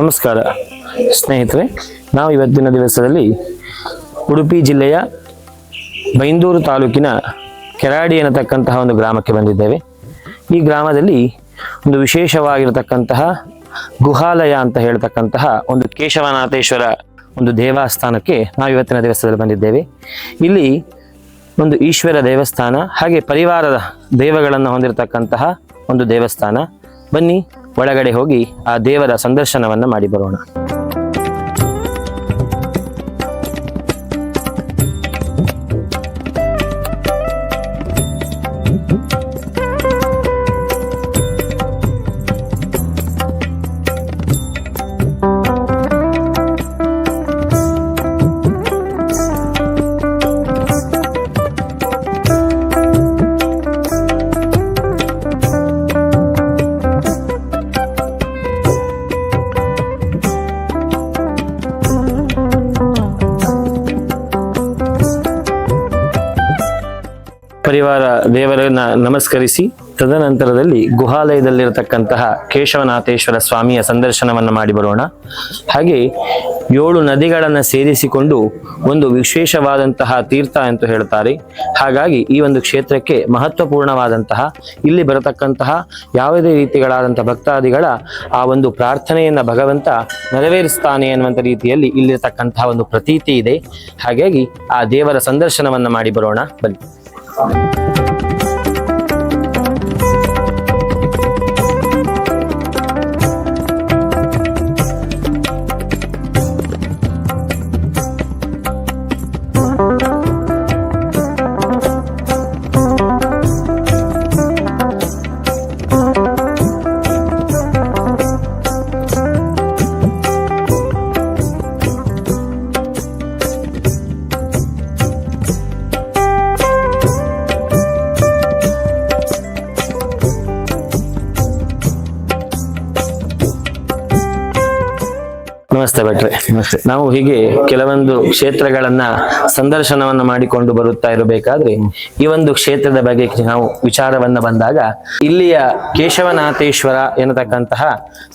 ನಮಸ್ಕಾರ. ಸ್ನೇಹಿತರೆ, ನಾವು ಇವತ್ತಿನ ದಿವಸದಲ್ಲಿ ಉಡುಪಿ ಜಿಲ್ಲೆಯ ಬೈಂದೂರು ತಾಲೂಕಿನ ಕೆರಾಡಿ ಅನ್ನತಕ್ಕಂತಹ ಒಂದು ಗ್ರಾಮಕ್ಕೆ ಬಂದಿದ್ದೇವೆ. ಈ ಗ್ರಾಮದಲ್ಲಿ ಒಂದು ವಿಶೇಷವಾಗಿರತಕ್ಕಂತಹ ಗುಹಾಲಯ ಅಂತ ಹೇಳ್ತಕ್ಕಂತಹ ಒಂದು ಕೇಶವನಾಥೇಶ್ವರ ಒಂದು ದೇವಸ್ಥಾನಕ್ಕೆ ನಾವು ಇವತ್ತಿನ ದಿವಸದಲ್ಲಿ ಬಂದಿದ್ದೇವೆ. ಇಲ್ಲಿ ಒಂದು ಈಶ್ವರ ದೇವಸ್ಥಾನ, ಹಾಗೆ ಪರಿವಾರದ ದೇವಗಳನ್ನು ಹೊಂದಿರತಕ್ಕಂತಹ ಒಂದು ದೇವಸ್ಥಾನ ಬನ್ನಿ ಒಳಗಡೆ ಹೋಗಿ ಆ ದೇವರ ಸಂದರ್ಶನವನ್ನು ಮಾಡಿ ಬರೋಣ. ಪರಿವಾರ ದೇವರನ್ನ ನಮಸ್ಕರಿಸಿ ತದನಂತರದಲ್ಲಿ ಗುಹಾಲಯದಲ್ಲಿರತಕ್ಕಂತಹ ಕೇಶವನಾಥೇಶ್ವರ ಸ್ವಾಮಿಯ ಸಂದರ್ಶನವನ್ನು ಮಾಡಿ ಬರೋಣ. ಹಾಗೆ ಏಳು ನದಿಗಳನ್ನು ಸೇರಿಸಿಕೊಂಡು ಒಂದು ವಿಶೇಷವಾದಂತಹ ತೀರ್ಥ ಎಂದು ಹೇಳ್ತಾರೆ. ಹಾಗಾಗಿ ಈ ಒಂದು ಕ್ಷೇತ್ರಕ್ಕೆ ಮಹತ್ವಪೂರ್ಣವಾದಂತಹ, ಇಲ್ಲಿ ಬರತಕ್ಕಂತಹ ಯಾವುದೇ ರೀತಿಗಳಾದಂತಹ ಭಕ್ತಾದಿಗಳ ಆ ಒಂದು ಪ್ರಾರ್ಥನೆಯನ್ನು ಭಗವಂತ ನೆರವೇರಿಸ್ತಾನೆ ಅನ್ನುವಂಥ ರೀತಿಯಲ್ಲಿ ಇಲ್ಲಿರತಕ್ಕಂತಹ ಒಂದು ಪ್ರತೀತಿ ಇದೆ. ಹಾಗಾಗಿ ಆ ದೇವರ ಸಂದರ್ಶನವನ್ನು ಮಾಡಿ ಬರೋಣ. ಬನ್ನಿ. Bye. ನಮಸ್ತೆ ಭಟ್ರೆ ನಾವು ಹೀಗೆ ಕೆಲವೊಂದು ಕ್ಷೇತ್ರಗಳನ್ನ ಸಂದರ್ಶನವನ್ನ ಮಾಡಿಕೊಂಡು ಬರುತ್ತಾ ಇರಬೇಕಾದ್ರೆ ಈ ಒಂದು ಕ್ಷೇತ್ರದ ಬಗ್ಗೆ ನಾವು ವಿಚಾರವನ್ನ ಬಂದಾಗ ಇಲ್ಲಿಯ ಕೇಶವನಾಥೇಶ್ವರ ಎನ್ನತಕ್ಕಂತಹ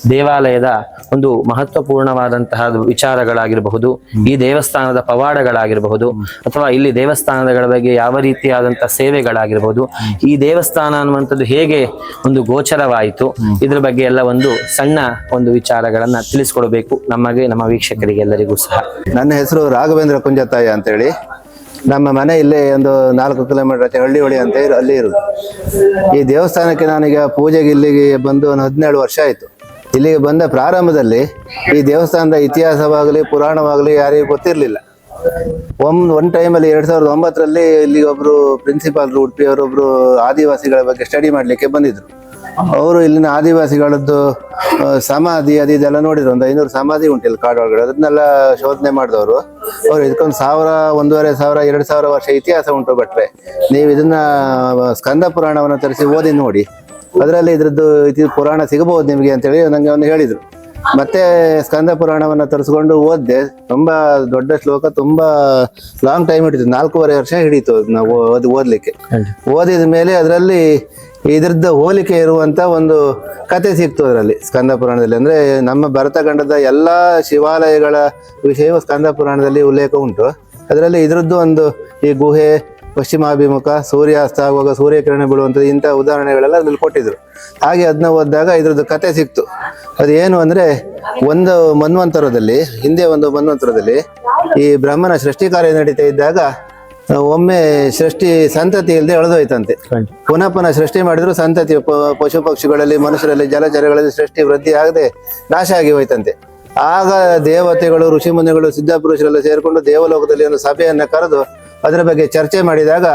ದೇವಾಲಯದ ಒಂದು ಮಹತ್ವಪೂರ್ಣವಾದಂತಹ ವಿಚಾರಗಳಾಗಿರಬಹುದು ಈ ದೇವಸ್ಥಾನದ ಪವಾಡಗಳಾಗಿರಬಹುದು ಅಥವಾ ಇಲ್ಲಿ ದೇವಸ್ಥಾನಗಳ ಬಗ್ಗೆ ಯಾವ ರೀತಿಯಾದಂತಹ ಸೇವೆಗಳಾಗಿರಬಹುದು. ಈ ದೇವಸ್ಥಾನ ಅನ್ನುವಂಥದ್ದು ಹೇಗೆ ಒಂದು ಗೋಚರವಾಯಿತು ಇದ್ರ ಬಗ್ಗೆ ಎಲ್ಲ ಒಂದು ಸಣ್ಣ ಒಂದು ವಿಚಾರಗಳನ್ನ ತಿಳಿಸ್ಕೊಡ್ಬೇಕು. ನಮಗೆ ನಮ್ಮ ವೀಕ್ಷಕರಿಗೆ ಎಲ್ಲರಿಗೂ ಸಹ. ನನ್ನ ಹೆಸರು ರಾಘವೇಂದ್ರ ಕುಂಜತಾಯ ಅಂತೇಳಿ. ನಮ್ಮ ಮನೆ ಇಲ್ಲೇ ಒಂದು ನಾಲ್ಕು ಕಿಲೋಮೀಟರ್ ಆಚೆ ಹಳ್ಳಿ ಹೊಳಿ ಅಂತ ಇರು- ಅಲ್ಲಿ ಇರೋದು. ಈ ದೇವಸ್ಥಾನಕ್ಕೆ ನನಗೆ ಪೂಜೆಗೆ ಇಲ್ಲಿಗೆ ಬಂದು ಒಂದು ಹದಿನೇಳು ವರ್ಷ ಆಯಿತು. ಇಲ್ಲಿಗೆ ಬಂದ ಪ್ರಾರಂಭದಲ್ಲಿ ಈ ದೇವಸ್ಥಾನದ ಇತಿಹಾಸವಾಗಲಿ, ಪುರಾಣವಾಗಲಿ ಯಾರಿಗೂ ಗೊತ್ತಿರಲಿಲ್ಲ. ಒಮ್ ಒನ್ ಟೈಮಲ್ಲಿ ಎರಡು ಸಾವಿರದ ಒಂಬತ್ತರಲ್ಲಿ ಇಲ್ಲಿ ಪ್ರಿನ್ಸಿಪಾಲ್ ಪ್ರಿನ್ಸಿಪಾಲ್ರು ಉಡುಪಿಯವರೊಬ್ರು ಆದಿವಾಸಿಗಳ ಬಗ್ಗೆ ಸ್ಟಡಿ ಮಾಡಲಿಕ್ಕೆ ಬಂದಿದ್ರು. ಅವರು ಇಲ್ಲಿನ ಆದಿವಾಸಿಗಳದ್ದು ಸಮಾಧಿ ಅದು ಇದೆಲ್ಲ ನೋಡಿದ್ರು. ಒಂದು ಐನೂರು ಸಮಾಧಿ ಉಂಟು ಇಲ್ಲಿ ಒಳಗಡೆ. ಅದನ್ನೆಲ್ಲ ಶೋಧನೆ ಮಾಡಿದವರು. ಅವ್ರು ಇದಕ್ಕೊಂದು ಸಾವಿರ, ಒಂದೂವರೆ ಸಾವಿರ, ಎರಡು ಸಾವಿರ ವರ್ಷ ಇತಿಹಾಸ ಉಂಟು ಭಟ್ರೆ. ನೀವು ಇದನ್ನ ಸ್ಕಂದ ಪುರಾಣವನ್ನು ತರಿಸಿ ಓದಿ ನೋಡಿ. ಅದರಲ್ಲಿ ಇದ್ರದ್ದು ಇತಿ ಪುರಾಣ ಸಿಗಬಹುದು ನಿಮಗೆ ಅಂತೇಳಿ ನನಗೆ ಒಂದು ಹೇಳಿದ್ರು. ಮತ್ತೆ ಸ್ಕಂದ ಪುರಾಣವನ್ನ ತರಿಸ್ಕೊಂಡು ಓದ್ದೆ. ತುಂಬಾ ದೊಡ್ಡ ಶ್ಲೋಕ ತುಂಬಾ ಲಾಂಗ್ ಟೈಮ್ ಹಿಡಿತು. ನಾಲ್ಕೂವರೆ ವರ್ಷ ಹಿಡಿತು ನಾವು ಓದಿ ಓದ್ಲಿಕ್ಕೆ. ಓದಿದ ಮೇಲೆ ಅದರಲ್ಲಿ ಇದ್ರದ್ದು ಹೋಲಿಕೆ ಇರುವಂತ ಒಂದು ಕತೆ ಸಿಕ್ತು ಅದರಲ್ಲಿ ಸ್ಕಂದ ಪುರಾಣದಲ್ಲಿ. ಅಂದ್ರೆ ನಮ್ಮ ಭರತಖಂಡದ ಎಲ್ಲಾ ಶಿವಾಲಯಗಳ ವಿಷಯವು ಸ್ಕಂದ ಪುರಾಣದಲ್ಲಿ ಉಲ್ಲೇಖ ಉಂಟು. ಅದರಲ್ಲಿ ಇದ್ರದ್ದು ಒಂದು ಈ ಗುಹೆ ಪಶ್ಚಿಮಾಭಿಮುಖ ಸೂರ್ಯಾಸ್ತ ಆಗುವಾಗ ಸೂರ್ಯಕಿರಣ ಬೀಳುವಂಥದ್ದು ಇಂಥ ಉದಾಹರಣೆಗಳೆಲ್ಲ ಅದ್ರಲ್ಲಿ ಕೊಟ್ಟಿದ್ರು. ಹಾಗೆ ಅದನ್ನ ಓದಿದಾಗ ಇದ್ರದ್ದು ಕತೆ ಸಿಕ್ತು. ಅದು ಏನು ಅಂದ್ರೆ ಒಂದು ಮನ್ವಂತರದಲ್ಲಿ ಹಿಂದೆ ಒಂದು ಮನ್ವಂತರದಲ್ಲಿ ಈ ಬ್ರಹ್ಮನ ಸೃಷ್ಟಿ ಕಾರ್ಯ ನಡೀತಾ ಇದ್ದಾಗ ಒಮ್ಮೆ ಸೃಷ್ಟಿ ಸಂತತಿ ಇಲ್ಲದೆ ಎಳೆದೋಯ್ತಂತೆ. ಪುನಃ ಪುನಃ ಸೃಷ್ಟಿ ಮಾಡಿದ್ರು ಸಂತತಿ ಪಶು ಪಕ್ಷಿಗಳಲ್ಲಿ ಮನುಷ್ಯರಲ್ಲಿ ಜಲಚರಗಳಲ್ಲಿ ಸೃಷ್ಟಿ ವೃದ್ಧಿ ಆಗದೆ ನಾಶ ಆಗಿ ಹೋಯ್ತಂತೆ. ಆಗ ದೇವತೆಗಳು ಋಷಿ ಮುನಿಗಳು ಸಿದ್ಧಪುರುಷರೆಲ್ಲ ಸೇರಿಕೊಂಡು ದೇವಲೋಕದಲ್ಲಿ ಒಂದು ಸಭೆಯನ್ನ ಕರೆದು ಅದರ ಬಗ್ಗೆ ಚರ್ಚೆ ಮಾಡಿದಾಗ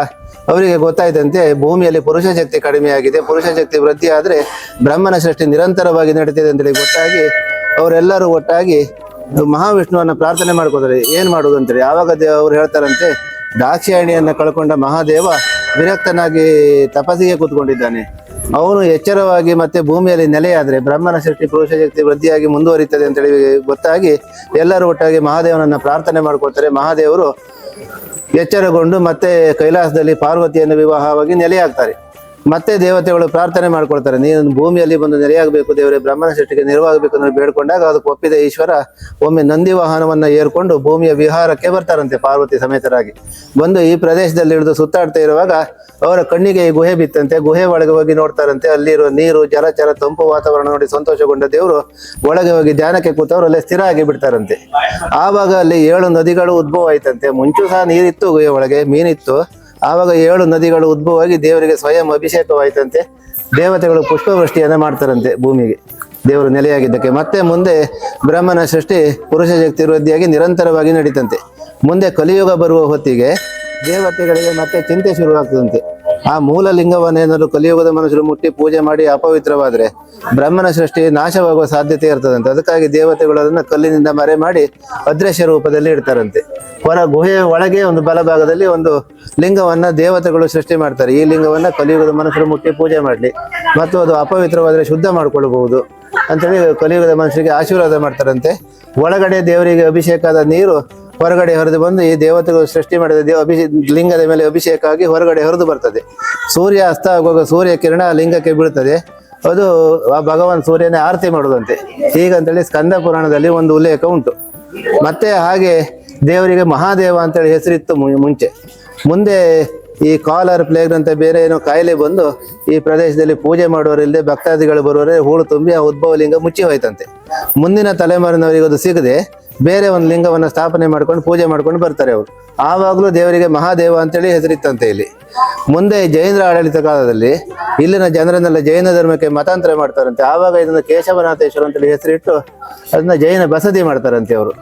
ಅವರಿಗೆ ಗೊತ್ತಾಯ್ತಂತೆ ಭೂಮಿಯಲ್ಲಿ ಪುರುಷ ಶಕ್ತಿ ಕಡಿಮೆಯಾಗಿದೆ, ಪುರುಷ ಶಕ್ತಿ ವೃದ್ಧಿ ಆದ್ರೆ ಬ್ರಹ್ಮನ ಸೃಷ್ಟಿ ನಿರಂತರವಾಗಿ ನಡೀತಿದೆ ಅಂತೇಳಿ ಗೊತ್ತಾಗಿ ಅವರೆಲ್ಲರೂ ಒಟ್ಟಾಗಿ ಮಹಾವಿಷ್ಣುವನ್ನ ಪ್ರಾರ್ಥನೆ ಮಾಡ್ಕೋತಾರೆ. ಏನು ಮಾಡೋದು ಅಂತೇಳಿ ಆವಾಗ ದೇ ಅವ್ರು ಹೇಳ್ತಾರಂತೆ ದಾಕ್ಷಾಯಣಿಯನ್ನು ಕಳ್ಕೊಂಡ ಮಹಾದೇವ ವಿರಕ್ತನಾಗಿ ತಪಸ್ಸಿಗೆ ಕೂತ್ಕೊಂಡಿದ್ದಾನೆ. ಅವನು ಎಚ್ಚರವಾಗಿ ಮತ್ತೆ ಭೂಮಿಯಲ್ಲಿ ನೆಲೆಯಾದ್ರೆ ಬ್ರಹ್ಮನ ಸೃಷ್ಟಿ, ಪುರುಷ ಶಕ್ತಿ ವೃದ್ಧಿಯಾಗಿ ಮುಂದುವರಿತದೆ ಅಂತೇಳಿ ಗೊತ್ತಾಗಿ ಎಲ್ಲರೂ ಒಟ್ಟಾಗಿ ಮಹಾದೇವನನ್ನ ಪ್ರಾರ್ಥನೆ ಮಾಡ್ಕೊಳ್ತಾರೆ. ಮಹಾದೇವರು ಎಚ್ಚರಗೊಂಡು ಮತ್ತೆ ಕೈಲಾಸದಲ್ಲಿ ಪಾರ್ವತಿಯನ್ನು ವಿವಾಹವಾಗಿ ನೆಲೆಯಾಗ್ತಾರೆ. ಮತ್ತೆ ದೇವತೆಗಳು ಪ್ರಾರ್ಥನೆ ಮಾಡ್ಕೊಳ್ತಾರೆ. ನೀನು ಭೂಮಿಯಲ್ಲಿ ಬಂದು ನೆರೆಯಾಗಬೇಕು ದೇವರೇ ಬ್ರಹ್ಮನ ಸೃಷ್ಟಿಗೆ ನೆರವಾಗಬೇಕು ಅಂತ ಬೇಡ್ಕೊಂಡಾಗ ಅದಕ್ಕೆ ಒಪ್ಪಿದ ಈಶ್ವರ ಒಮ್ಮೆ ನಂದಿ ವಾಹನವನ್ನ ಏರ್ಕೊಂಡು ಭೂಮಿಯ ವಿಹಾರಕ್ಕೆ ಬರ್ತಾರಂತೆ ಪಾರ್ವತಿ ಸಮೇತರಾಗಿ. ಬಂದು ಈ ಪ್ರದೇಶದಲ್ಲಿ ಹಿಡಿದು ಸುತ್ತಾಡ್ತಾ ಇರುವಾಗ ಅವರ ಕಣ್ಣಿಗೆ ಈ ಗುಹೆ ಬಿತ್ತಂತೆ. ಗುಹೆ ಒಳಗೆ ಹೋಗಿ ನೋಡ್ತಾರಂತೆ. ಅಲ್ಲಿರೋ ನೀರು ಜಲಚರ ತಂಪು, ವಾತಾವರಣ ನೋಡಿ ಸಂತೋಷಗೊಂಡ ದೇವರು ಒಳಗೆ ಹೋಗಿ ಧ್ಯಾನಕ್ಕೆ ಕೂತವರು ಅಲ್ಲೇ ಸ್ಥಿರ ಆಗಿ ಬಿಡ್ತಾರಂತೆ. ಆವಾಗ ಅಲ್ಲಿ ಏಳು ನದಿಗಳು ಉದ್ಭವ ಆಯ್ತಂತೆ ಮುಂಚೂ ಸಹ ನೀರಿತ್ತು ಗುಹೆ ಒಳಗೆ, ಮೀನಿತ್ತು. ಆವಾಗ ಏಳು ನದಿಗಳು ಉದ್ಭವವಾಗಿ ದೇವರಿಗೆ ಸ್ವಯಂ ಅಭಿಷೇಕವಾಯಿತಂತೆ. ದೇವತೆಗಳು ಪುಷ್ಪವೃಷ್ಟಿಯನ್ನು ಮಾಡ್ತಾರಂತೆ ಭೂಮಿಗೆ. ದೇವರು ನೆಲೆಯಾಗಿದ್ದಕ್ಕೆ. ಮತ್ತೆ ಮುಂದೆ ಬ್ರಹ್ಮನ ಸೃಷ್ಟಿ ಪುರುಷ ಶಕ್ತಿ ವೃದ್ಧಿಯಾಗಿ ನಿರಂತರವಾಗಿ ನಡೀತಂತೆ. ಮುಂದೆ ಕಲಿಯುಗ ಬರುವ ಹೊತ್ತಿಗೆ ದೇವತೆಗಳಿಗೆ ಮತ್ತೆ ಚಿಂತೆ ಶುರುವಾಗ್ತದಂತೆ. ಆ ಮೂಲ ಲಿಂಗವನ್ನೇನಾದ್ರು ಕಲಿಯುಗದ ಮನುಷ್ಯರು ಮುಟ್ಟಿ ಪೂಜೆ ಮಾಡಿ ಅಪವಿತ್ರವಾದ್ರೆ ಬ್ರಹ್ಮನ ಸೃಷ್ಟಿ ನಾಶವಾಗುವ ಸಾಧ್ಯತೆ ಇರ್ತದಂತೆ. ಅದಕ್ಕಾಗಿ ದೇವತೆಗಳು ಅದನ್ನ ಕಲ್ಲಿನಿಂದ ಮರೆ ಮಾಡಿ ಅದೃಶ್ಯ ರೂಪದಲ್ಲಿ ಇಡ್ತಾರಂತೆ. ಹೊರ ಗುಹೆಯ ಒಳಗೆ ಒಂದು ಬಲಭಾಗದಲ್ಲಿ ಒಂದು ಲಿಂಗವನ್ನ ದೇವತೆಗಳು ಸೃಷ್ಟಿ ಮಾಡ್ತಾರೆ. ಈ ಲಿಂಗವನ್ನ ಕಲಿಯುಗದ ಮನುಷ್ಯರು ಮುಟ್ಟಿ ಪೂಜೆ ಮಾಡಲಿ. ಮತ್ತು ಅದು ಅಪವಿತ್ರವಾದ್ರೆ ಶುದ್ಧ ಮಾಡ್ಕೊಳ್ಬಹುದು. ಅಂತೇಳಿ ಕಲಿಯುಗದ ಮನುಷ್ಯರಿಗೆ ಆಶೀರ್ವಾದ ಮಾಡ್ತಾರಂತೆ. ಒಳಗಡೆ ದೇವರಿಗೆ ಅಭಿಷೇಕದ ನೀರು ಹೊರಗಡೆ ಹೊರದು ಬಂದು ಈ ದೇವತೆಗಳು ಸೃಷ್ಟಿ ಮಾಡಿದ ದೇವ ಅಭಿಷೇ ಲಿಂಗದ ಮೇಲೆ ಅಭಿಷೇಕ ಆಗಿ ಹೊರಗಡೆ ಹೊರದು ಬರ್ತದೆ. ಸೂರ್ಯ ಅಸ್ತ ಆಗುವಾಗ ಸೂರ್ಯ ಕಿರಣ ಲಿಂಗಕ್ಕೆ ಬೀಳ್ತದೆ. ಅದು ಆ ಭಗವಾನ್ ಸೂರ್ಯನೇ ಆರತಿ ಮಾಡುದಂತೆ. ಹೀಗಂತೇಳಿ ಸ್ಕಂದ ಪುರಾಣದಲ್ಲಿ ಒಂದು ಉಲ್ಲೇಖ ಉಂಟು. ಮತ್ತೆ ಹಾಗೆ ದೇವರಿಗೆ ಮಹಾದೇವ ಅಂತೇಳಿ ಹೆಸರಿತ್ತು ಮುಂಚೆ. ಮುಂದೆ ಈ ಕಾಲರ್ ಪ್ಲೇಗ್ ಅಂತ ಬೇರೆ ಏನೋ ಕಾಯಿಲೆ ಬಂದು ಈ ಪ್ರದೇಶದಲ್ಲಿ ಪೂಜೆ ಮಾಡುವವರಿಲ್ಲದೆ ಭಕ್ತಾದಿಗಳು ಬರುವವರೇ ಹೂಳು ತುಂಬಿ ಆ ಉದ್ಭವ ಲಿಂಗ ಮುಚ್ಚಿ ಹೋಯ್ತಂತೆ. ಮುಂದಿನ ತಲೆಮಾರಿನವರಿಗೆ ಅದು ಸಿಗದೆ ಬೇರೆ ಒಂದು ಲಿಂಗವನ್ನು ಸ್ಥಾಪನೆ ಮಾಡ್ಕೊಂಡು ಪೂಜೆ ಮಾಡ್ಕೊಂಡು ಬರ್ತಾರೆ ಅವರು. ಆವಾಗಲೂ ದೇವರಿಗೆ ಮಹಾದೇವ ಅಂತೇಳಿ ಹೆಸರಿತ್ತಂತೆ ಇಲ್ಲಿ. ಮುಂದೆ ಜೈನರ ಆಡಳಿತ ಕಾಲದಲ್ಲಿ ಇಲ್ಲಿನ ಜನರನ್ನೆಲ್ಲ ಜೈನ ಧರ್ಮಕ್ಕೆ ಮತಾಂತರ ಮಾಡ್ತಾರಂತೆ. ಆವಾಗ ಇದನ್ನ ಕೇಶವನಾಥೇಶ್ವರ ಅಂತೇಳಿ ಹೆಸರಿಟ್ಟು ಅದನ್ನ ಜೈನ ಬಸದಿ ಮಾಡ್ತಾರಂತೆ ಅವರು.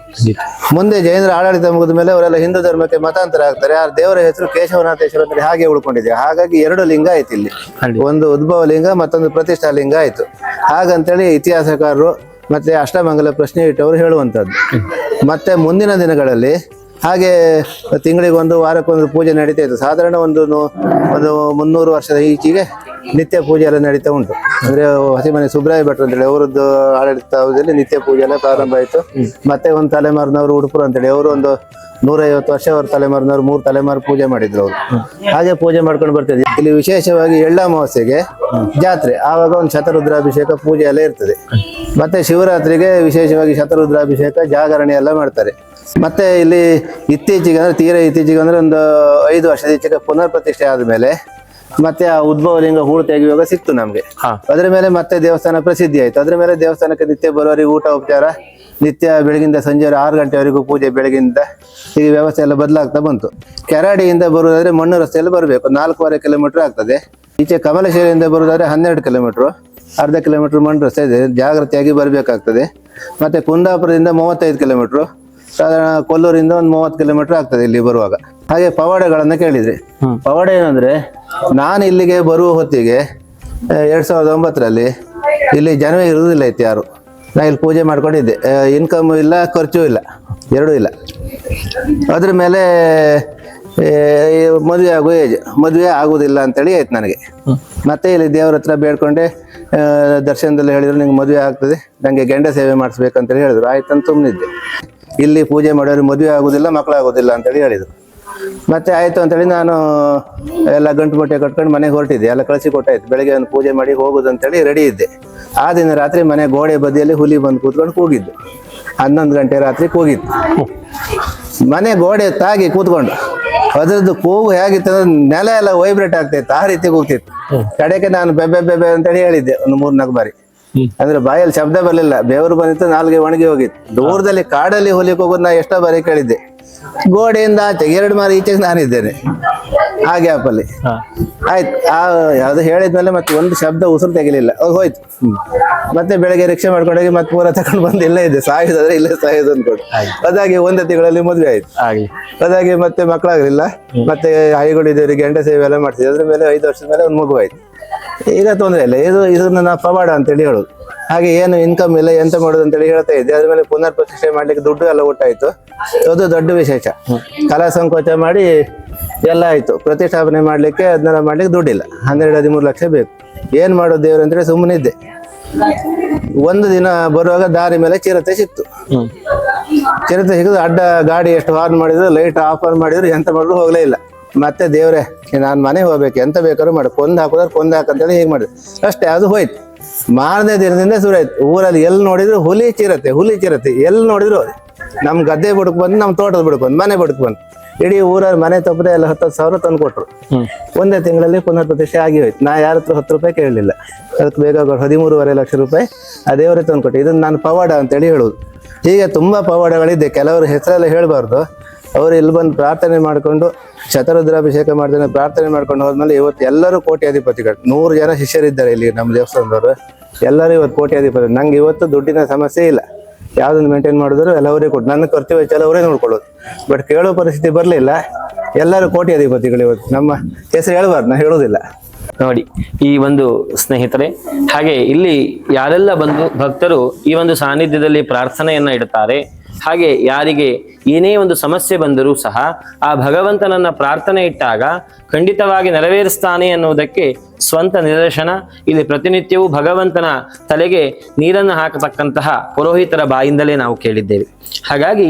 ಮುಂದೆ ಜೈನರ ಆಡಳಿತ ಮುಗಿದ ಮೇಲೆ ಅವರೆಲ್ಲ ಹಿಂದೂ ಧರ್ಮಕ್ಕೆ ಮತಾಂತರ ಆಗ್ತಾರೆ. ಆ ದೇವರ ಹೆಸರು ಕೇಶವನಾಥೇಶ್ವರ ಅಂತೇಳಿ ಹಾಗೆ ಉಳ್ಕೊಂಡಿದೆ. ಹಾಗಾಗಿ ಎರಡು ಲಿಂಗ ಆಯ್ತು ಇಲ್ಲಿ. ಒಂದು ಉದ್ಭವ ಲಿಂಗ ಮತ್ತೊಂದು ಪ್ರತಿಷ್ಠಾ ಲಿಂಗ ಆಯ್ತು. ಹಾಗಂತೇಳಿ ಇತಿಹಾಸಕಾರರು ಮತ್ತೆ ಅಷ್ಟಮಂಗಲ ಪ್ರಶ್ನೆ ಇಟ್ಟವರು ಹೇಳುವಂಥದ್ದು. ಮತ್ತೆ ಮುಂದಿನ ದಿನಗಳಲ್ಲಿ ಹಾಗೆ ತಿಂಗಳಿಗೊಂದು ವಾರಕ್ಕೊಂದು ಪೂಜೆ ನಡೀತಾ ಇತ್ತು. ಸಾಧಾರಣ ಒಂದು ಒಂದು ಮುನ್ನೂರು ವರ್ಷದ ಈಚೆಗೆ ನಿತ್ಯ ಪೂಜೆ ಎಲ್ಲ ನಡೀತಾ ಉಂಟು. ಅಂದ್ರೆ ಹಸಿಮನೆ ಸುಬ್ರಾಯ ಭಟ್ರು ಅಂತೇಳಿ, ಅವರದ್ದು ಆಡಳಿತ ಅವಧಿಯಲ್ಲಿ ನಿತ್ಯ ಪೂಜೆ ಎಲ್ಲ ಪ್ರಾರಂಭ ಆಯಿತು. ಮತ್ತೆ ಒಂದು ತಲೆಮಾರಿನವರು ಉಡುಪರು ಅಂತೇಳಿ, ಅವರು ಒಂದು ನೂರೈವತ್ತು ವರ್ಷ ಅವ್ರ ತಲೆಮಾರಿನವರು ಮೂರು ತಲೆಮಾರು ಪೂಜೆ ಮಾಡಿದ್ರು ಅವರು. ಹಾಗೆ ಪೂಜೆ ಮಾಡ್ಕೊಂಡು ಬರ್ತಿದ್ವಿ. ಇಲ್ಲಿ ವಿಶೇಷವಾಗಿ ಎಳ್ಳ ಅಮಾವಾಸ್ಯೆಗೆ ಜಾತ್ರೆ. ಆವಾಗ ಒಂದು ಶತರುದ್ರಾಭಿಷೇಕ ಪೂಜೆ ಎಲ್ಲ ಇರ್ತದೆ. ಮತ್ತೆ ಶಿವರಾತ್ರಿಗೆ ವಿಶೇಷವಾಗಿ ಶತರುದ್ರಾಭಿಷೇಕ, ಜಾಗರಣೆ ಎಲ್ಲ ಮಾಡ್ತಾರೆ. ಮತ್ತೆ ಇಲ್ಲಿ ಇತ್ತೀಚೆಗೆ ಅಂದ್ರೆ ತೀರ ಇತ್ತೀಚೆಗೆ ಅಂದ್ರೆ ಒಂದು ಐದು ವರ್ಷದ ಈಚೆಗೆ ಪುನರ್ ಪ್ರತಿಷ್ಠೆ ಆದ್ಮೇಲೆ ಮತ್ತೆ ಆ ಉದ್ಭವ ಲಿಂಗ ಹೂಳು ತೆಗೆಯುವಾಗ ಸಿಕ್ತು ನಮ್ಗೆ. ಅದ್ರ ಮೇಲೆ ಮತ್ತೆ ದೇವಸ್ಥಾನ ಪ್ರಸಿದ್ಧಿ ಆಯ್ತು. ಅದ್ರ ಮೇಲೆ ದೇವಸ್ಥಾನಕ್ಕೆ ನಿತ್ಯ ಬರುವವರಿಗೆ ಊಟ ಉಪಚಾರ ನಿತ್ಯ ಬೆಳಗಿಂದ ಸಂಜೆ ಆರು ಗಂಟೆವರೆಗೂ ಪೂಜೆ ಬೆಳಗಿಂದ ಈ ವ್ಯವಸ್ಥೆ ಎಲ್ಲ ಬದಲಾಗ್ತಾ ಬಂತು. ಕೆರಾಡಿಯಿಂದ ಬರುವುದಾದ್ರೆ ಮಣ್ಣು ರಸ್ತೆಯಲ್ಲಿ ಬರಬೇಕು. ನಾಲ್ಕೂವರೆ ಕಿಲೋಮೀಟರ್ ಆಗ್ತದೆ. ಈಚೆ ಕಮಲಶೇರಿಯಿಂದ ಬರುವುದಾದ್ರೆ ಹನ್ನೆರಡು ಕಿಲೋಮೀಟರ್. ಅರ್ಧ ಕಿಲೋಮೀಟರ್ ಮಣ್ಣು ರಸ್ತೆ ಇದೆ. ಜಾಗ್ರತೆಯಾಗಿ ಬರಬೇಕಾಗ್ತದೆ. ಮತ್ತೆ ಕುಂದಾಪುರದಿಂದ ಮೂವತ್ತೈದು ಕಿಲೋಮೀಟರ್. ಸಾಧಾರಣ ಕೊಲ್ಲೂರಿಂದ ಒಂದು ಮೂವತ್ತು ಕಿಲೋಮೀಟರ್ ಆಗ್ತದೆ ಇಲ್ಲಿ ಬರುವಾಗ. ಹಾಗೆ ಪವಾಡಗಳನ್ನ ಕೇಳಿದ್ರಿ. ಪವಾಡ ಏನಂದ್ರೆ ನಾನು ಇಲ್ಲಿಗೆ ಬರುವ ಹೊತ್ತಿಗೆ ಎರಡ್ ಸಾವಿರದ ಒಂಬತ್ತರಲ್ಲಿ ಇಲ್ಲಿ ಜನವೇ ಇರುವುದಿಲ್ಲ ಇತ್ತು ಯಾರು. ನಾ ಇಲ್ಲಿ ಪೂಜೆ ಮಾಡ್ಕೊಂಡಿದ್ದೆ. ಇನ್ಕಮ್ ಇಲ್ಲ ಖರ್ಚು ಇಲ್ಲ ಎರಡೂ ಇಲ್ಲ. ಅದ್ರ ಮೇಲೆ ಮದುವೆ ಆಗೋ ಏಜ್ ಮದುವೆ ಆಗುವುದಿಲ್ಲ ಅಂತೇಳಿ ಆಯ್ತು ನನಗೆ. ಮತ್ತೆ ಇಲ್ಲಿ ದೇವ್ರ ಹತ್ರ ಬೇಡ್ಕೊಂಡೆ ದರ್ಶನದಲ್ಲಿ ಹೇಳಿದ್ರು ನಿಂಗೆ ಮದುವೆ ಆಗ್ತದೆ ನನಗೆ ಗಂಡ ಸೇವೆ ಮಾಡಿಸ್ಬೇಕಂತೇಳಿ ಹೇಳಿದ್ರು. ಆಯ್ತಂತ ತುಂಬಿದ್ದೆ ಸುಮ್ಮನಿದ್ದೆ ಇಲ್ಲಿ ಪೂಜೆ ಮಾಡೋರು ಮದುವೆ ಆಗುದಿಲ್ಲ ಮಕ್ಕಳಾಗೋದಿಲ್ಲ ಅಂತೇಳಿ ಹೇಳಿದ್ರು. ಮತ್ತೆ ಆಯ್ತು ಅಂತೇಳಿ ನಾನು ಎಲ್ಲ ಗಂಟು ಮೊಟ್ಟೆ ಕಟ್ಕೊಂಡು ಮನೆಗೆ ಹೊರಟಿದ್ದೆ. ಎಲ್ಲ ಕಳಿಸಿ ಕೊಟ್ಟಾಯ್ತು. ಬೆಳಗ್ಗೆ ಒಂದು ಪೂಜೆ ಮಾಡಿ ಹೋಗುದು ಅಂತೇಳಿ ರೆಡಿ ಇದ್ದೆ. ಆ ದಿನ ರಾತ್ರಿ ಮನೆ ಗೋಡೆ ಬದಿಯಲ್ಲಿ ಹುಲಿ ಬಂದು ಕೂತ್ಕೊಂಡು ಕೂಗಿದ್ದು. ಹನ್ನೊಂದು ಗಂಟೆ ರಾತ್ರಿ ಕೂಗಿತ್ತು ಮನೆ ಗೋಡೆ ತಾಗಿ ಕೂತ್ಕೊಂಡು ಅದ್ರದ್ದು ಕೂಗು ಹೇಗಿತ್ತು ಅಂದ್ರೆ ನೆಲ ಎಲ್ಲ ವೈಬ್ರೇಟ್ ಆಗ್ತಿತ್ತು ಆ ರೀತಿ ಕೂಗ್ತಿತ್ತು. ಕಡೆಗೆ ನಾನು ಬೆಬ್ಬೆ ಬೆಬ್ಬೆ ಅಂತೇಳಿ ಹೇಳಿದ್ದೆ ಒಂದು ಮೂರ್ನಾಲ್ಕು ಬಾರಿ. ಅಂದ್ರೆ ಬಾಯಲ್ಲಿ ಶಬ್ದ ಬರಲಿಲ್ಲ. ಬೆವರು ಬಂದಿತ್ತು ನಾಲ್ಗೆ ಒಣಗಿ ಹೋಗಿತ್ತು. ದೂರದಲ್ಲಿ ಕಾಡಲ್ಲಿ ಹೊಲಿಕ್ ಹೋಗೋದು ನಾ ಎಷ್ಟೋ ಬಾರಿ ಕೇಳಿದ್ದೆ. ಗೋಡೆಯಿಂದ ಆಚೆ ಎರಡು ಮಾರಿ ಈಚೆಗೆ ನಾನಿದ್ದೇನೆ. ಆ ಗ್ಯಾಪಲ್ಲಿ ಆಯ್ತು. ಆ ಯಾವ್ದು ಹೇಳಿದ್ಮೇಲೆ ಮತ್ತೆ ಒಂದು ಶಬ್ದ ಉಸಿರು ತೆಗಿಲಿಲ್ಲ. ಅದು ಹೋಯ್ತು. ಮತ್ತೆ ಬೆಳಗ್ಗೆ ರಿಕ್ಷಾ ಮಾಡ್ಕೊಂಡೋಗಿ ಮತ್ತೆ ಪೂರ ತಕೊಂಡು ಬಂದು ಇಲ್ಲೇ ಇದೆ ಸಾಯೋದಾದ್ರೆ ಇಲ್ಲೇ ಸಾಯೋದು ಅನ್ಕೊಂಡು. ಅದಾಗಿ ಒಂದೇ ತಿಂಗಳಲ್ಲಿ ಮದುವೆ ಆಯ್ತು. ಅದಾಗಿ ಮತ್ತೆ ಮಕ್ಕಳಾಗಲಿಲ್ಲ. ಮತ್ತೆ ಹೈಗಳಿದ್ದವರಿಗೆ ಗಂಡ ಸೇವೆ ಎಲ್ಲ ಮಾಡ್ತಿದ್ದೆ ಅದ್ರ ಮೇಲೆ ಐದು ವರ್ಷದ ಮೇಲೆ ಒಂದು ಮಗು ಆಯ್ತು. ಈಗ ತೊಂದರೆ ಇಲ್ಲ. ಇದು ಇದನ್ನ ನಾವು ಪವಾಡ ಅಂತೇಳಿ ಹೇಳೋದು. ಹಾಗೆ ಏನು ಇನ್ಕಮ್ ಇಲ್ಲ ಎಂತ ಮಾಡೋದು ಅಂತೇಳಿ ಹೇಳ್ತಾ ಇದ್ದೆ. ಅದ್ರ ಮೇಲೆ ಪುನರ್ ಪ್ರತಿಷ್ಠೆ ಮಾಡ್ಲಿಕ್ಕೆ ದುಡ್ಡು ಎಲ್ಲ ಒಟ್ಟಾಯ್ತು. ಅದು ದೊಡ್ಡ ವಿಶೇಷ. ಕಲಾ ಸಂಕೋಚ ಮಾಡಿ ಎಲ್ಲ ಆಯ್ತು. ಪ್ರತಿಷ್ಠಾಪನೆ ಮಾಡ್ಲಿಕ್ಕೆ ಅದನ್ನೆಲ್ಲ ಮಾಡ್ಲಿಕ್ಕೆ ದುಡ್ಡಿಲ್ಲ. ಹನ್ನೆರಡು ಹದಿಮೂರು ಲಕ್ಷ ಬೇಕು. ಏನ್ ಮಾಡೋದು ದೇವ್ರು ಅಂತೇಳಿ ಸುಮ್ಮನೆ ಇದ್ದೆ. ಒಂದು ದಿನ ಬರುವಾಗ ದಾರಿ ಮೇಲೆ ಚಿರತೆ ಸಿಕ್ತು. ಚಿರತೆ ಸಿಕ್ಕಿದ್ರು ಅಡ್ಡ ಗಾಡಿ ಎಷ್ಟು ಹಾರ್ನ್ ಮಾಡಿದ್ರು ಲೈಟ್ ಆಫ್ ಆನ್ ಮಾಡಿದ್ರು ಎಂತ ಮಾಡಿದ್ರು ಹೋಗ್ಲೇ ಇಲ್ಲ. ಮತ್ತೆ ದೇವ್ರೆ ನಾನು ಮನೆ ಹೋಗ್ಬೇಕು ಎಂತ ಬೇಕಾದ್ರೂ ಮಾಡಿ. ಕೊಂದು ಹಾಕೋದ್ರೆ ಕೊಂದು ಹಾಕಂತೇಳಿ ಹೀಗೆ ಮಾಡಿದೆ. ಅಷ್ಟೇ ಅದು ಹೋಯ್ತು. ಮಾರನೇ ದಿನದಿಂದ ಶುರು ಆಯ್ತು ಊರಲ್ಲಿ ಎಲ್ಲಿ ನೋಡಿದ್ರು ಹುಲಿ ಚಿರತೆ ಹುಲಿ ಚಿರತೆ. ಎಲ್ಲಿ ನೋಡಿದ್ರು ನಮ್ಮ ಗದ್ದೆ ಬುಡಕ್ ಬಂದು ನಮ್ಮ ತೋಟದ ಬುಡಕ್ ಬಂದು ಮನೆ ಬುಡಕ್ ಬಂದು. ಇಡೀ ಊರಲ್ಲಿ ಮನೆ ತಪ್ಪದೆ ಎಲ್ಲ ಹತ್ತು ಸಾವಿರ ತಂದು ಕೊಟ್ರು. ಒಂದೇ ತಿಂಗಳಲ್ಲಿ ಪುನರ್ ಪ್ರತಿಷ್ಠೆ ಆಗಿ ಹೋಯ್ತು. ನಾ ಯಾರ ಹತ್ರ ಹತ್ತು ರೂಪಾಯಿ ಕೇಳಲಿಲ್ಲ. ಅದಕ್ಕೆ ಬೇಗ ಹದಿಮೂರುವರೆ ಲಕ್ಷ ರೂಪಾಯಿ ಆ ದೇವರೇ ತಂದು ಕೊಟ್ಟು. ಇದನ್ನು ನಾನು ಪವಾಡ ಅಂತೇಳಿ ಹೇಳುದು ಹೀಗೆ ತುಂಬಾ ಪವಾಡಗಳಿದೆ. ಕೆಲವರು ಹೆಸರೆಲ್ಲ ಹೇಳಬಾರ್ದು. ಅವರು ಇಲ್ಲಿ ಬಂದು ಪ್ರಾರ್ಥನೆ ಮಾಡಿಕೊಂಡು ಶತರುದ್ರಾಭಿಷೇಕ ಮಾಡ್ತಾನೆ, ಪ್ರಾರ್ಥನೆ ಮಾಡ್ಕೊಂಡು ಹೋದ್ಮೇಲೆ ಇವತ್ತು ಎಲ್ಲರೂ ಕೋಟ್ಯಾಧಿಪತಿಗಳು. ನೂರು ಜನ ಶಿಷ್ಯರಿದ್ದಾರೆ ಇಲ್ಲಿ ನಮ್ಮ ದೇವಸ್ಥಾನದವರು. ಎಲ್ಲರೂ ಇವತ್ತು ಕೋಟ್ಯಾಧಿಪತಿ ನಂಗೆ ಇವತ್ತು ದುಡ್ಡಿನ ಸಮಸ್ಯೆ ಇಲ್ಲ. ಯಾವ್ದನ್ನು ಮೇಂಟೈನ್ ಮಾಡಿದ್ರು ಎಲ್ಲ ಅವರೇ ಕೊಟ್ಟು. ನನ್ನ ಖರ್ಚು ವೆಚ್ಚ ಅವರೇ ನೋಡ್ಕೊಳ್ಳೋದು. ಬಟ್ ಕೇಳೋ ಪರಿಸ್ಥಿತಿ ಬರಲಿಲ್ಲ. ಎಲ್ಲರೂ ಕೋಟ್ಯಾಧಿಪತಿಗಳು ಇವತ್ತು. ನಮ್ಮ ಹೆಸರು ಹೇಳ್ಬಾರ್ದು ನಾನು ಹೇಳೋದಿಲ್ಲ. ನೋಡಿ, ಈ ಒಂದು ಸ್ನೇಹಿತರೆ, ಹಾಗೆ ಇಲ್ಲಿ ಯಾರೆಲ್ಲ ಬಂದು ಭಕ್ತರು ಈ ಒಂದು ಸಾನ್ನಿಧ್ಯದಲ್ಲಿ ಪ್ರಾರ್ಥನೆಯನ್ನ ಇಡುತ್ತಾರೆ ಹಾಗೆ ಯಾರಿಗೆ ಏನೇ ಒಂದು ಸಮಸ್ಯೆ ಬಂದರೂ ಸಹ ಆ ಭಗವಂತನನ್ನ ಪ್ರಾರ್ಥನೆ ಇಟ್ಟಾಗ ಖಂಡಿತವಾಗಿ ನೆರವೇರಿಸ್ತಾನೆ ಅನ್ನುವುದಕ್ಕೆ ಸ್ವಂತ ನಿದರ್ಶನ. ಇಲ್ಲಿ ಪ್ರತಿನಿತ್ಯವೂ ಭಗವಂತನ ತಲೆಗೆ ನೀರನ್ನು ಹಾಕತಕ್ಕಂತಹ ಪುರೋಹಿತರ ಬಾಯಿಂದಲೇ ನಾವು ಕೇಳಿದ್ದೇವೆ. ಹಾಗಾಗಿ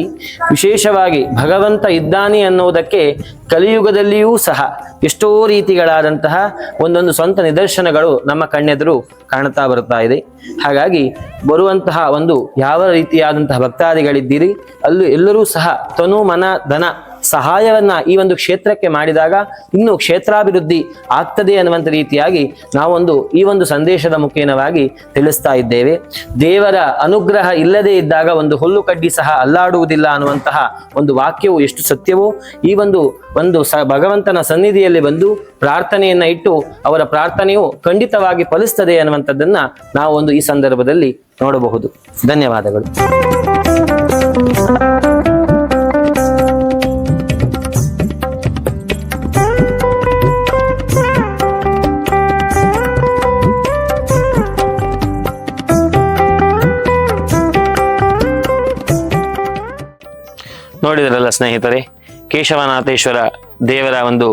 ವಿಶೇಷವಾಗಿ ಭಗವಂತ ಇದ್ದಾನೆ ಅನ್ನುವುದಕ್ಕೆ ಕಲಿಯುಗದಲ್ಲಿಯೂ ಸಹ ಎಷ್ಟೋ ರೀತಿಗಳಾದಂತಹ ಒಂದೊಂದು ಸ್ವಂತ ನಿದರ್ಶನಗಳು ನಮ್ಮ ಕಣ್ಣೆದುರು ಕಾಣ್ತಾ ಬರ್ತಾ ಇದೆ. ಹಾಗಾಗಿ ಬರುವಂತಹ ಒಂದು ಯಾವ ರೀತಿಯಾದಂತಹ ಭಕ್ತಾದಿಗಳಿದ್ದೀರಿ, ಅಲ್ಲೂ ಎಲ್ಲರೂ ಸಹ ತನು ಮನ ಧನ ಸಹಾಯವನ್ನ ಈ ಒಂದು ಕ್ಷೇತ್ರಕ್ಕೆ ಮಾಡಿದಾಗ ಇನ್ನು ಕ್ಷೇತ್ರಾಭಿವೃದ್ಧಿ ಆಗ್ತದೆ ಅನ್ನುವಂಥ ರೀತಿಯಾಗಿ ನಾವೊಂದು ಈ ಒಂದು ಸಂದೇಶದ ಮುಖೇನವಾಗಿ ತಿಳಿಸ್ತಾ ಇದ್ದೇವೆ. ದೇವರ ಅನುಗ್ರಹ ಇಲ್ಲದೆ ಇದ್ದಾಗ ಒಂದು ಹುಲ್ಲು ಕಡ್ಡಿ ಸಹ ಅಲ್ಲಾಡುವುದಿಲ್ಲ ಅನ್ನುವಂತಹ ಒಂದು ವಾಕ್ಯವು ಎಷ್ಟು ಸತ್ಯವೋ, ಈ ಒಂದು ಒಂದು ಸ, ಭಗವಂತನ ಸನ್ನಿಧಿಯಲ್ಲಿ ಬಂದು ಪ್ರಾರ್ಥನೆಯನ್ನ ಇಟ್ಟು ಅವರ ಪ್ರಾರ್ಥನೆಯು ಖಂಡಿತವಾಗಿ ಫಲಿಸ್ತದೆ ಅನ್ನುವಂಥದ್ದನ್ನ ನಾವು ಒಂದು ಈ ಸಂದರ್ಭದಲ್ಲಿ ನೋಡಬಹುದು. ಧನ್ಯವಾದಗಳು. ನೋಡಿದ್ರಲ್ಲ ಸ್ನೇಹಿತರೆ, ಕೇಶವನಾಥೇಶ್ವರ ದೇವರ ಒಂದು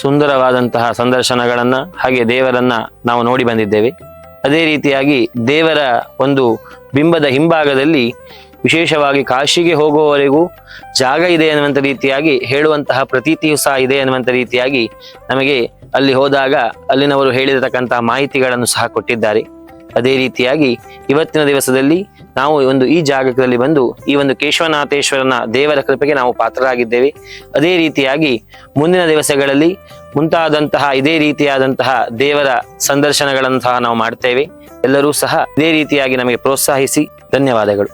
ಸುಂದರವಾದಂತಹ ಸಂದರ್ಶನಗಳನ್ನು ಹಾಗೆ ದೇವರನ್ನ ನಾವು ನೋಡಿ ಬಂದಿದ್ದೇವೆ. ಅದೇ ರೀತಿಯಾಗಿ ದೇವರ ಒಂದು ಬಿಂಬದ ಹಿಂಭಾಗದಲ್ಲಿ ವಿಶೇಷವಾಗಿ ಕಾಶಿಗೆ ಹೋಗುವವರೆಗೂ ಜಾಗ ಇದೆ ಅನ್ನುವಂಥ ರೀತಿಯಾಗಿ ಹೇಳುವಂತಹ ಪ್ರತೀತಿಯು ಸಹ ಇದೆ ಅನ್ನುವಂಥ ರೀತಿಯಾಗಿ ನಮಗೆ ಅಲ್ಲಿ ಹೋದಾಗ ಅಲ್ಲಿನವರು ಹೇಳಿರತಕ್ಕಂತಹ ಮಾಹಿತಿಗಳನ್ನು ಸಹ ಕೊಟ್ಟಿದ್ದಾರೆ. ಅದೇ ರೀತಿಯಾಗಿ ಇವತ್ತಿನ ದಿವಸದಲ್ಲಿ ನಾವು ಒಂದು ಈ ಜಾಗದಲ್ಲಿ ಬಂದು ಈ ಒಂದು ಕೇಶವನಾಥೇಶ್ವರನ ದೇವರ ಕೃಪೆಗೆ ನಾವು ಪಾತ್ರರಾಗಿದ್ದೇವೆ. ಅದೇ ರೀತಿಯಾಗಿ ಮುಂದಿನ ದಿವಸಗಳಲ್ಲಿ ಮುಂತಾದಂತಹ ಇದೇ ರೀತಿಯಾದಂತಹ ದೇವರ ಸಂದರ್ಶನಗಳನ್ನು ಸಹ ನಾವು ಮಾಡ್ತೇವೆ. ಎಲ್ಲರೂ ಸಹ ಇದೇ ರೀತಿಯಾಗಿ ನಮಗೆ ಪ್ರೋತ್ಸಾಹಿಸಿ. ಧನ್ಯವಾದಗಳು.